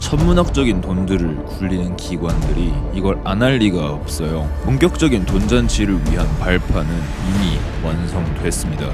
천문학적인 돈들을 굴리는 기관들이 이걸 안 할 리가 없어요. 본격적인 돈잔치를 위한 발판은 이미 완성됐습니다.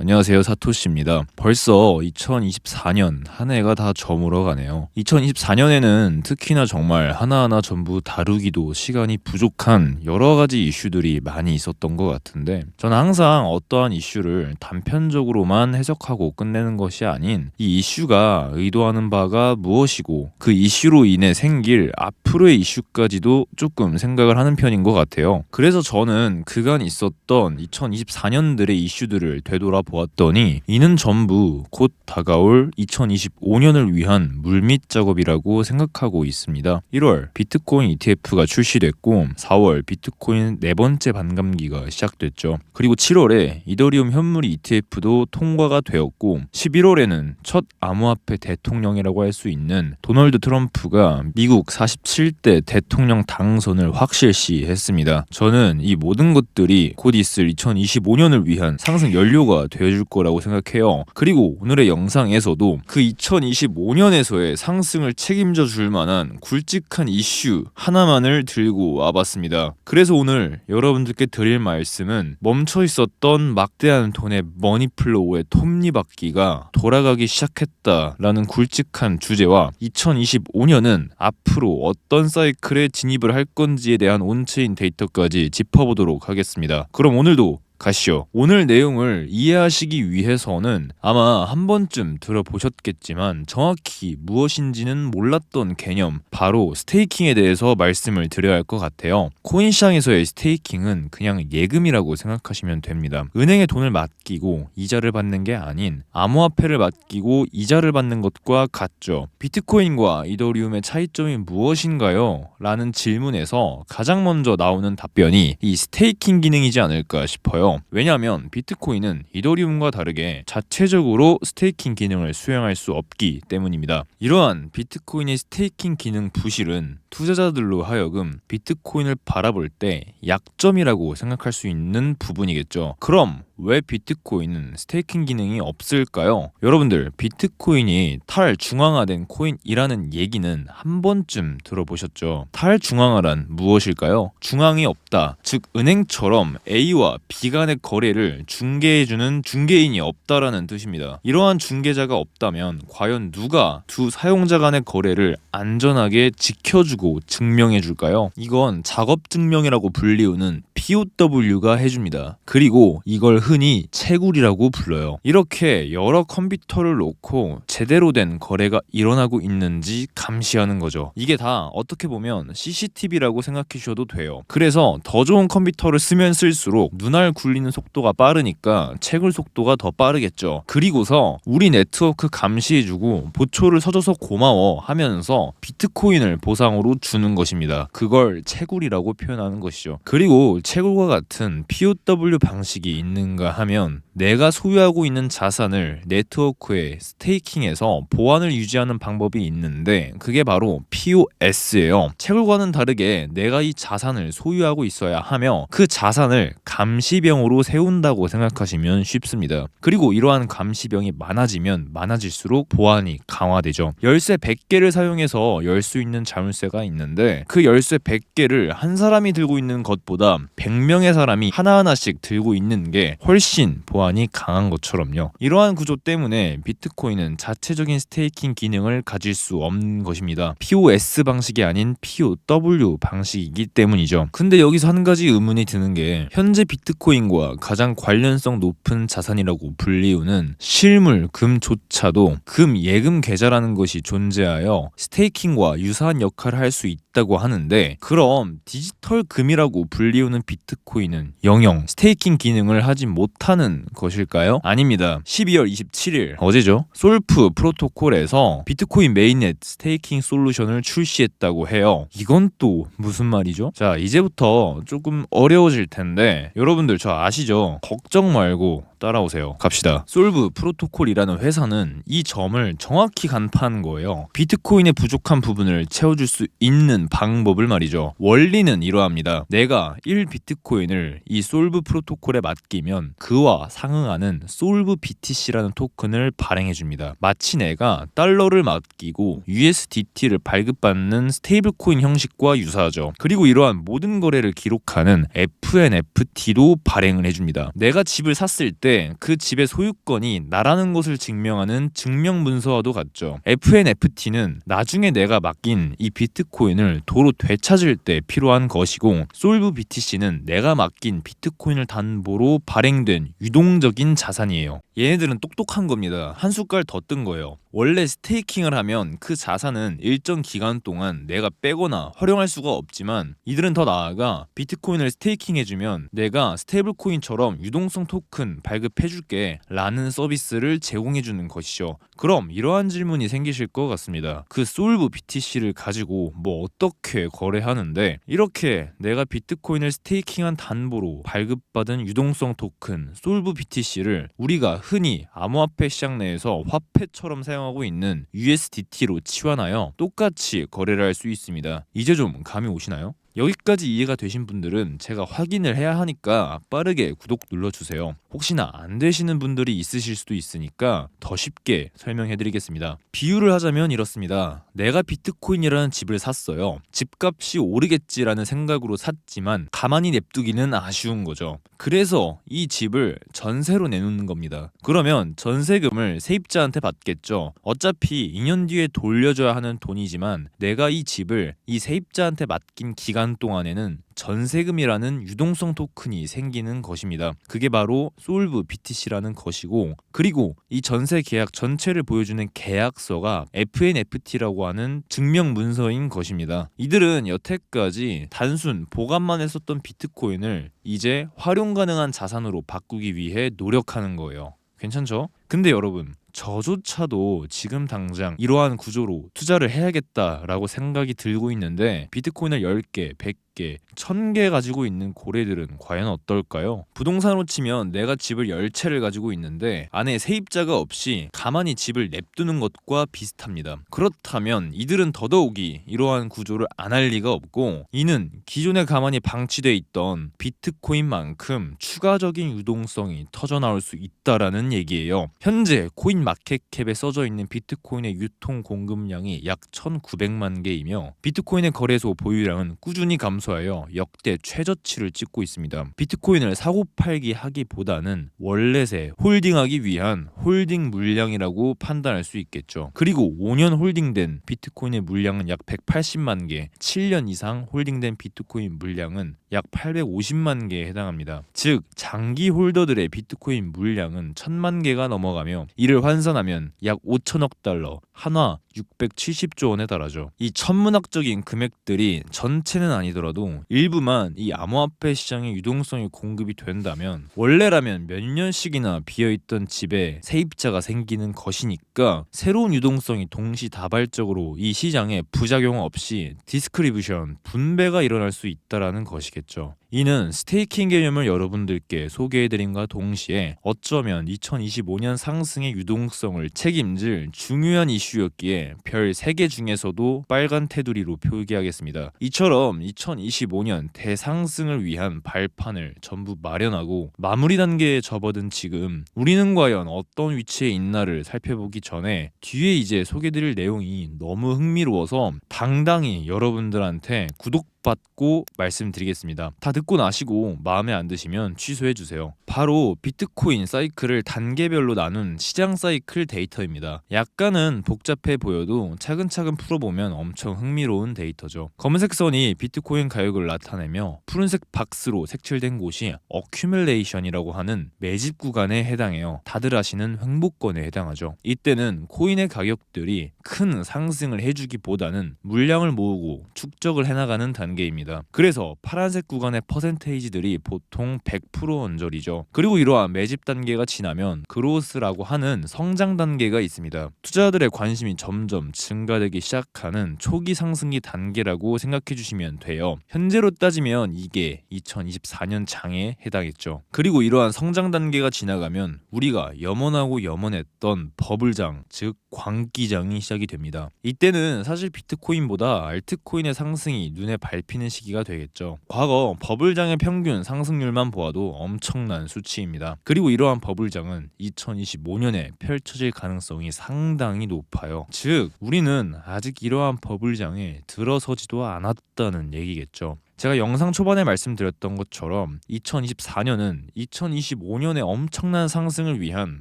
안녕하세요 사토시입니다. 벌써 2024년 한 해가 다 저물어 가네요. 2024년에는 특히나 정말 하나하나 전부 다루기도 시간이 부족한 여러 가지 이슈들이 많이 있었던 것 같은데 저는 항상 어떠한 이슈를 단편적으로만 해석하고 끝내는 것이 아닌 이 이슈가 의도하는 바가 무엇이고 그 이슈로 인해 생길 앞으로의 이슈까지도 조금 생각을 하는 편인 것 같아요. 그래서 저는 그간 있었던 2024년들의 이슈들을 되돌아 보았더니 이는 전부 곧 다가올 2025년을 위한 물밑 작업이라고 생각하고 있습니다. 1월 비트코인 ETF가 출시됐고 4월 비트코인 네 번째 반감기가 시작됐죠. 그리고 7월에 이더리움 현물 ETF도 통과가 되었고 11월에는 첫 암호화폐 대통령이라고 할 수 있는 도널드 트럼프가 미국 47대 대통령 당선을 확실시했습니다. 저는 이 모든 것들이 곧 있을 2025년을 위한 상승 연료가 되어줄 거라고 생각해요. 그리고 오늘의 영상에서도 그 2025년에서의 상승을 책임져 줄 만한 굵직한 이슈 하나만을 들고 와봤습니다. 그래서 오늘 여러분들께 드릴 말씀은 멈춰 있었던 막대한 돈의 머니플로우의 톱니바퀴가 돌아가기 시작했다라는 굵직한 주제와 2025년은 앞으로 어떤 사이클에 진입을 할 건지에 대한 온체인 데이터까지 짚어보도록 하겠습니다. 그럼 오늘도 가시죠. 오늘 내용을 이해하시기 위해서는 아마 한 번쯤 들어보셨겠지만 정확히 무엇인지는 몰랐던 개념, 바로 스테이킹에 대해서 말씀을 드려야 할 것 같아요. 코인 시장에서의 스테이킹은 그냥 예금이라고 생각하시면 됩니다. 은행에 돈을 맡기고 이자를 받는 게 아닌 암호화폐를 맡기고 이자를 받는 것과 같죠. 비트코인과 이더리움의 차이점이 무엇인가요? 라는 질문에서 가장 먼저 나오는 답변이 이 스테이킹 기능이지 않을까 싶어요. 왜냐하면 비트코인은 이더리움과 다르게 자체적으로 스테이킹 기능을 수행할 수 없기 때문입니다. 이러한 비트코인의 스테이킹 기능 부실은 투자자들로 하여금 비트코인을 바라볼 때 약점이라고 생각할 수 있는 부분이겠죠. 그럼 왜 비트코인은 스테이킹 기능이 없을까요? 여러분들 비트코인이 탈중앙화된 코인이라는 얘기는 한 번쯤 들어보셨죠? 탈중앙화란 무엇일까요? 중앙이 없다. 즉 은행처럼 A와 B 간의 거래를 중개해주는 중개인이 없다라는 뜻입니다. 이러한 중개자가 없다면 과연 누가 두 사용자 간의 거래를 안전하게 지켜주고 증명해줄까요? 이건 작업 증명이라고 불리우는 POW가 해줍니다. 그리고 이걸 흔히 채굴이라고 불러요. 이렇게 여러 컴퓨터를 놓고 제대로 된 거래가 일어나고 있는지 감시하는 거죠. 이게 다 어떻게 보면 CCTV라고 생각하셔도 돼요. 그래서 더 좋은 컴퓨터를 쓰면 쓸수록 눈알 굴리는 속도가 빠르니까 채굴 속도가 더 빠르겠죠. 그리고서 우리 네트워크 감시해주고 보초를 서줘서 고마워 하면서 비트코인을 보상으로 주는 것입니다. 그걸 채굴이라고 표현하는 것이죠. 그리고 채굴과 같은 POW 방식이 있는가 하면 내가 소유하고 있는 자산을 네트워크에 스테이킹해서 보안을 유지하는 방법이 있는데 그게 바로 POS예요. 채굴과는 다르게 내가 이 자산을 소유하고 있어야 하며 그 자산을 감시병으로 세운다고 생각하시면 쉽습니다. 그리고 이러한 감시병이 많아지면 많아질수록 보안이 강화되죠. 열쇠 100개를 사용해서 열 수 있는 자물쇠가 있는데 그 열쇠 100개를 한 사람이 들고 있는 것보다 100명의 사람이 하나하나씩 들고 있는 게 훨씬 보안 이 강한 것처럼요. 이러한 구조 때문에 비트코인은 자체적인 스테이킹 기능을 가질 수 없는 것입니다. POS 방식이 아닌 POW 방식이기 때문이죠. 근데 여기서 한 가지 의문이 드는 게 현재 비트코인과 가장 관련성 높은 자산이라고 불리우는 실물 금조차도 금 예금 계좌라는 것이 존재하여 스테이킹과 유사한 역할을 할 수 있다고 하는데 그럼 디지털 금이라고 불리우는 비트코인은 영영 스테이킹 기능을 하지 못하는 것일까요? 아닙니다. 12월 27일 어제죠. 솔프 프로토콜에서 비트코인 메인넷 스테이킹 솔루션을 출시했다고 해요. 이건 또 무슨 말이죠? 자, 이제부터 조금 어려워질 텐데 여러분들 저 아시죠? 걱정 말고 따라오세요. 갑시다. 솔브 프로토콜이라는 회사는 이 점을 정확히 간파한 거예요. 비트코인의 부족한 부분을 채워줄 수 있는 방법을 말이죠. 원리는 이러합니다. 내가 1비트코인을 이 솔브 프로토콜에 맡기면 그와 상응하는 솔브 BTC라는 토큰을 발행해 줍니다. 마치 내가 달러를 맡기고 USDT를 발급받는 스테이블 코인 형식과 유사하죠. 그리고 이러한 모든 거래를 기록하는 FNFT도 발행을 해 줍니다. 내가 집을 샀을 때그 집의 소유권이 나라는 것을 증명하는 증명 문서와도 같죠. FNFT는 나중에 내가 맡긴 이 비트코인을 도로 되찾을 때 필요한 것이고 솔브 BTC는 내가 맡긴 비트코인을 담보로 발행된 유동적인 자산이에요. 얘네들은 똑똑한 겁니다. 한 숟갈 더 뜬 거예요. 원래 스테이킹을 하면 그 자산은 일정 기간 동안 내가 빼거나 활용할 수가 없지만 이들은 더 나아가 비트코인을 스테이킹해주면 내가 스테이블 코인처럼 유동성 토큰 발급해줄게 라는 서비스를 제공해주는 것이죠. 그럼 이러한 질문이 생기실 것 같습니다. 그 솔브 BTC를 가지고 뭐 어떻게 거래하는데 이렇게 내가 비트코인을 스테이킹한 담보로 발급받은 유동성 토큰 솔브 BTC를 우리가 흔히 암호화폐 시장 내에서 화폐처럼 사용하고 있는 USDT로 치환하여 똑같이 거래를 할 수 있습니다. 이제 좀 감이 오시나요? 여기까지 이해가 되신 분들은 제가 확인을 해야 하니까 빠르게 구독 눌러주세요. 혹시나 안 되시는 분들이 있으실 수도 있으니까 더 쉽게 설명해 드리겠습니다. 비유를 하자면 이렇습니다. 내가 비트코인이라는 집을 샀어요. 집값이 오르겠지라는 생각으로 샀지만 가만히 냅두기는 아쉬운 거죠. 그래서 이 집을 전세로 내놓는 겁니다. 그러면 전세금을 세입자한테 받겠죠. 어차피 2년 뒤에 돌려줘야 하는 돈이지만 내가 이 집을 이 세입자한테 맡긴 기간 동안에는 전세금이라는 유동성 토큰이 생기는 것입니다. 그게 바로 솔브 BTC라는 것이고 그리고 이 전세 계약 전체를 보여주는 계약서가 FNFT라고 하는 증명 문서인 것입니다. 이들은 여태까지 단순 보관만 했었던 비트코인을 이제 활용 가능한 자산으로 바꾸기 위해 노력하는 거예요. 괜찮죠? 근데 여러분 저조차도 지금 당장 이러한 구조로 투자를 해야겠다라고 생각이 들고 있는데 비트코인을 10개, 100개, 1000개 가지고 있는 고래들은 과연 어떨까요? 부동산으로 치면 내가 집을 10채를 가지고 있는데 안에 세입자가 없이 가만히 집을 냅두는 것과 비슷합니다. 그렇다면 이들은 더더욱이 이러한 구조를 안 할 리가 없고 이는 기존에 가만히 방치돼 있던 비트코인만큼 추가적인 유동성이 터져 나올 수 있다라는 얘기예요. 현재 코인 마켓캡에 써져 있는 비트코인의 유통 공급량이 약 1,900만 개이며 비트코인의 거래소 보유량은 꾸준히 감소하여 역대 최저치를 찍고 있습니다. 비트코인을 사고 팔기 하기보다는 월렛에 홀딩하기 위한 홀딩 물량이라고 판단할 수 있겠죠. 그리고 5년 홀딩된 비트코인의 물량은 약 180만 개, 7년 이상 홀딩된 비트코인 물량은 약 850만 개에 해당합니다. 즉 장기 홀더들의 비트코인 물량은 1000만 개가 넘어가며 이를 환산하면 약 5천억 달러, 한화 670조 원에 달하죠. 이 천문학적인 금액들이 전체는 아니더라도 일부만 이 암호화폐 시장의 유동성이 공급이 된다면 원래라면 몇 년씩이나 비어있던 집에 세입자가 생기는 것이니까 새로운 유동성이 동시다발적으로 이 시장에 부작용 없이 디스크리뷰션 분배가 일어날 수 있다라는 것이겠죠. 이는 스테이킹 개념을 여러분들께 소개해드림과 동시에 어쩌면 2025년 상승의 유동성을 책임질 중요한 이슈였기에 별 3개 중에서도 빨간 테두리로 표기하겠습니다. 이처럼 2025년 대상승을 위한 발판을 전부 마련하고 마무리 단계에 접어든 지금 우리는 과연 어떤 위치에 있나를 살펴보기 전에 뒤에 이제 소개드릴 내용이 너무 흥미로워서 당당히 여러분들한테 구독 받고 말씀드리겠습니다. 다 듣고 나시고 마음에 안 드시면 취소해 주세요. 바로 비트코인 사이클을 단계별로 나눈 시장 사이클 데이터입니다. 약간은 복잡해 보여도 차근차근 풀어보면 엄청 흥미로운 데이터죠. 검은색 선이 비트코인 가격을 나타내며 푸른색 박스로 색칠된 곳이 어큐뮬레이션이라고 하는 매집 구간에 해당해요. 다들 아시는 횡보권에 해당하죠. 이때는 코인의 가격들이 큰 상승을 해주기보다는 물량을 모으고 축적을 해나가는 단계 단계입니다. 그래서 파란색 구간의 퍼센테이지들이 보통 100% 언저리죠. 그리고 이러한 매집 단계가 지나면 그로스라고 하는 성장 단계가 있습니다. 투자자들의 관심이 점점 증가되기 시작하는 초기 상승기 단계라고 생각해 주시면 돼요. 현재로 따지면 이게 2024년 장에 해당했죠. 그리고 이러한 성장 단계가 지나가면 우리가 염원하고 염원했던 버블장, 즉 광기장이 시작이 됩니다. 이때는 사실 비트코인보다 알트코인의 상승이 눈에 밟 히는 시기가 되겠죠. 과거 버블장의 평균 상승률만 보아도 엄청난 수치입니다. 그리고 이러한 버블장은 2025년에 펼쳐질 가능성이 상당히 높아요. 즉, 우리는 아직 이러한 버블장에 들어서지도 않았다는 얘기겠죠. 제가 영상 초반에 말씀드렸던 것처럼 2024년은 2025년의 엄청난 상승을 위한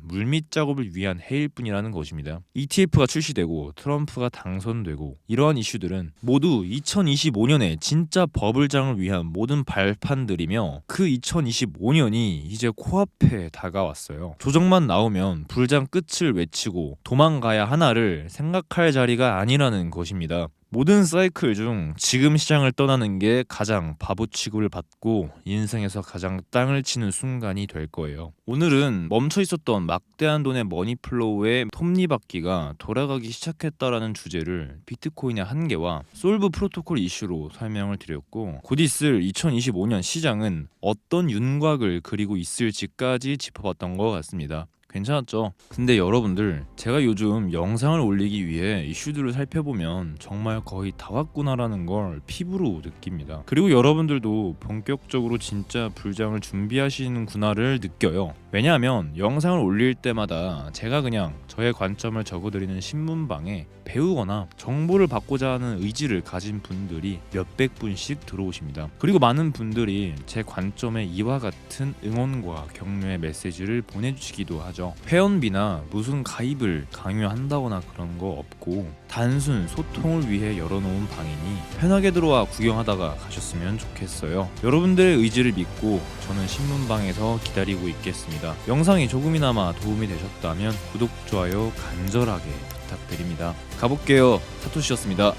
물밑 작업을 위한 해일 뿐이라는 것입니다. ETF가 출시되고 트럼프가 당선되고 이러한 이슈들은 모두 2025년에 진짜 버블장을 위한 모든 발판들이며 그 2025년이 이제 코앞에 다가왔어요. 조정만 나오면 불장 끝을 외치고 도망가야 하나를 생각할 자리가 아니라는 것입니다. 모든 사이클 중 지금 시장을 떠나는 게 가장 바보 취급을 받고 인생에서 가장 땅을 치는 순간이 될 거예요. 오늘은 멈춰 있었던 막대한 돈의 머니플로우의 톱니바퀴가 돌아가기 시작했다라는 주제를 비트코인의 한계와 솔브 프로토콜 이슈로 설명을 드렸고 곧 있을 2025년 시장은 어떤 윤곽을 그리고 있을지까지 짚어봤던 것 같습니다. 괜찮았죠? 근데 여러분들 제가 요즘 영상을 올리기 위해 이슈들을 살펴보면 정말 거의 다 왔구나라는 걸 피부로 느낍니다. 그리고 여러분들도 본격적으로 진짜 불장을 준비하시는구나를 느껴요. 왜냐하면 영상을 올릴 때마다 제가 그냥 저의 관점을 적어드리는 신문방에 배우거나 정보를 받고자 하는 의지를 가진 분들이 몇백 분씩 들어오십니다. 그리고 많은 분들이 제 관점에 이와 같은 응원과 격려의 메시지를 보내주시기도 하죠. 회원비나 무슨 가입을 강요한다거나 그런 거 없고 단순 소통을 위해 열어놓은 방이니 편하게 들어와 구경하다가 가셨으면 좋겠어요. 여러분들의 의지를 믿고 저는 신문방에서 기다리고 있겠습니다. 영상이 조금이나마 도움이 되셨다면 구독, 좋아요 간절하게 부탁드립니다. 가볼게요. 사토시였습니다.